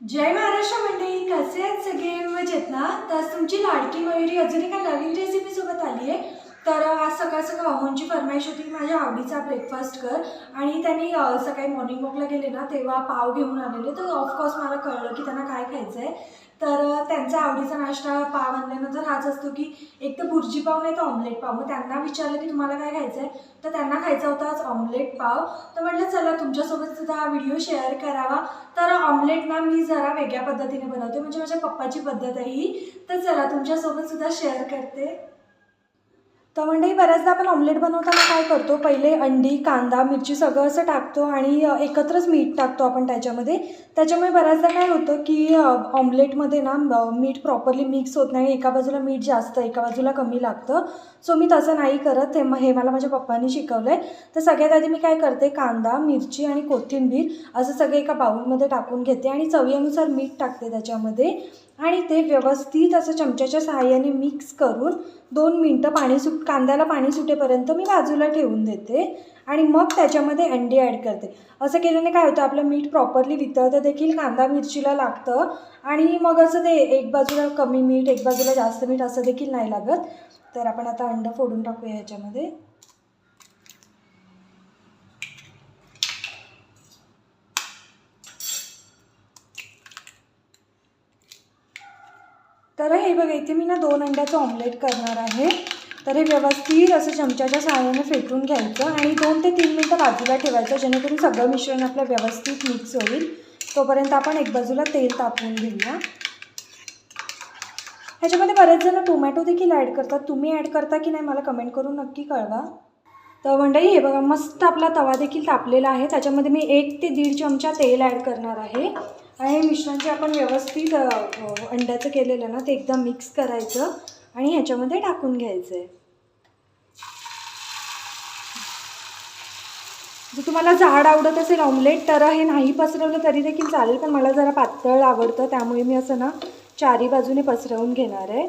जय महाराष्ट्र मंडळी कसे आहेत सगळे? मजेत ना? तर तुमची लाडकी मयुरी अजून एका नवीन रेसिपी सोबत असं सकाळ सकाळ फरमाईश होती माझ्या आवडीचा ब्रेकफास्ट कर. आणि त्यांनी सकाळी मॉर्निंग वॉकला गेले ना तेव्हा पाव घेऊन आलेले. तर ऑफकोर्स मला कळलं की त्यांना काय खायचं आहे तर त्यांचा आवडीचा नाश्ता पाव आणल्यानंतर हाच असतो की एक तर भुर्जी पाव नाही तर ऑमलेट पाव. मग त्यांना विचारलं की तुम्हाला काय खायचं आहे तर त्यांना खायचा होता आज ऑमलेट पाव. तर म्हटलं चला तुमच्यासोबत सुद्धा हा व्हिडिओ शेअर करावा. तर ऑमलेट ना मी जरा वेगळ्या पद्धतीने बनवते. म्हणजे माझ्या पप्पाची पद्धत आहे ही तर चला तुमच्यासोबत सुद्धा शेअर करते. तर म्हणजे बऱ्याचदा आपण ऑमलेट बनवताना काय करतो? पहिले अंडी कांदा मिरची सगळं असं टाकतो आणि एकत्रच मीठ टाकतो आपण त्याच्यामध्ये. त्याच्यामुळे बऱ्याचदा काय होतं की ऑमलेटमध्ये ना मीठ प्रॉपरली मिक्स होत नाही एका बाजूला मीठ जास्त एका बाजूला कमी लागतं. सो मी तसं नाही करत. हे हे मला माझ्या पप्पांनी शिकवलं आहे तर सगळ्यात आधी मी काय करते? कांदा मिरची आणि कोथिंबीर असं सगळं एका बाउलमध्ये टाकून घेते आणि चवीनुसार मीठ टाकते त्याच्यामध्ये. आणि ते व्यवस्थित असं चमच्याच्या सहाय्याने मिक्स करून दोन मिनटं पाणी सुट कांद्याला पाणी सुटेपर्यंत मी बाजूला ठेवून देते आणि मग त्याच्यामध्ये अंडी ॲड करते. असं केल्याने काय होतं आपलं मीठ प्रॉपरली वितळतं देखील कांदा मिरचीला लागतं आणि मग असं ते एक बाजूला कमी मीठ एक बाजूला जास्त मीठ असं देखील नाही लागत. तर आपण आता अंड फोडून टाकूया ह्याच्यामध्ये तर हे बघा इथे मी ना दोन अंड्याचं ऑमलेट करणार आहे. तर हे व्यवस्थित असं चमच्याच्या सहाय्याने फेटून घ्यायचं आणि दोन ते तीन मिनटं बाजूला ठेवायचं जेणेकरून सगळं मिश्रण आपलं व्यवस्थित मिक्स होईल. तोपर्यंत आपण एक बाजूला तेल तापवून घेऊया. ह्याच्यामध्ये बरेच जण टोमॅटो देखील ॲड करतात. तुम्ही ॲड करता की नाही मला कमेंट करून नक्की कळवा. तर मंडळी हे बघा मस्त आपला तवा देखील तापलेला आहे. त्याच्यामध्ये मी एक ते दीड चमचा तेल ॲड करणार आहे. आणि हे मिश्रण जे आपण व्यवस्थित अंड्याचं केलेलं ना ते एकदा मिक्स करायचं आणि ह्याच्यामध्ये टाकून घ्यायचं आहे जर तुम्हाला झाड आवडत असेल ऑमलेट तर हे नाही पसरवलं तरी देखील चालेल पण मला जरा पातळ आवडतं त्यामुळे मी असं ना चारी बाजूने पसरवून घेणार आहे.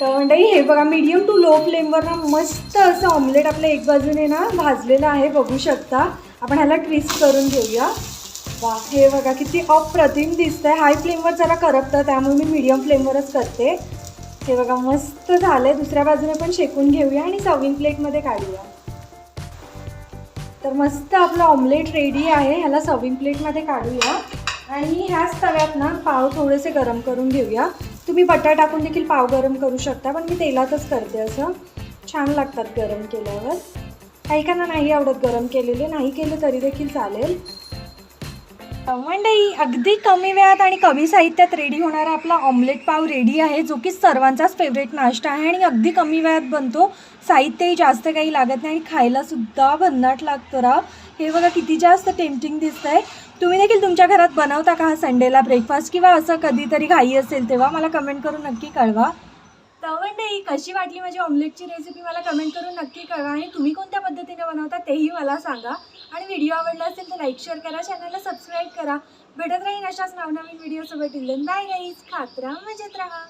तर मंडळी हे बघा मीडियम टू लो फ्लेमवर ना मस्त असं ऑमलेट आपल्या एक बाजूने ना भाजलेलं आहे बघू शकता. आपण ह्याला ट्विस्ट करून घेऊया. वा हे बघा किती अप्रतिम दिसतंय. हाय फ्लेमवर जरा करपतं त्यामुळे मी मीडियम फ्लेमवरच करते. हे बघा मस्त झालंय. दुसऱ्या बाजूने पण शेकून घेऊया आणि सर्विंग प्लेटमध्ये काढूया. तर मस्त आपलं ऑमलेट रेडी आहे. ह्याला सर्विंग प्लेटमध्ये काढूया. आणि ह्याच तव्यात ना पाव थोडेसे गरम करून घेऊया. तुम्ही बटर टाकून देखील पाव गरम करू शकता पण मी तेलातच करते असं. छान लागतात गरम केल्यावर. काही काना नाही आवडत गरम केलेले. नाही केले तरी देखील चालेल. मंडई अगदी कमी वेळात आणि कमी साहित्यात रेडी होणारा आपला ऑमलेट पाव रेडी आहे जो की सर्वांचाच फेवरेट नाश्ता आहे आणि अगदी कमी वेळात बनतो. साहित्यही जास्त काही लागत नाही आणि खायलासुद्धा भन्नाट लागतो राव. हे बघा किती जास्त टेम्पटिंग दिसत आहे तुम्ही देखील तुमच्या घरात बनवता का हा संडेला ब्रेकफास्ट किंवा असं कधीतरी घाई असेल तेव्हा मला कमेंट करून नक्की कळवा. तवंडई कशी वाटली माझी ऑमलेटची रेसिपी मला कमेंट करून नक्की कळवा. आणि तुम्ही कोणत्या पद्धतीने बनवता तेही मला सांगा. आणि व्हिडिओ आवडला असेल तर लाईक शेअर करा. चॅनलला सबस्क्राईब करा. भेटत राहीन अशाच नवनवीन व्हिडिओसोबत बाय गाईज खात राहा मजेत राहा.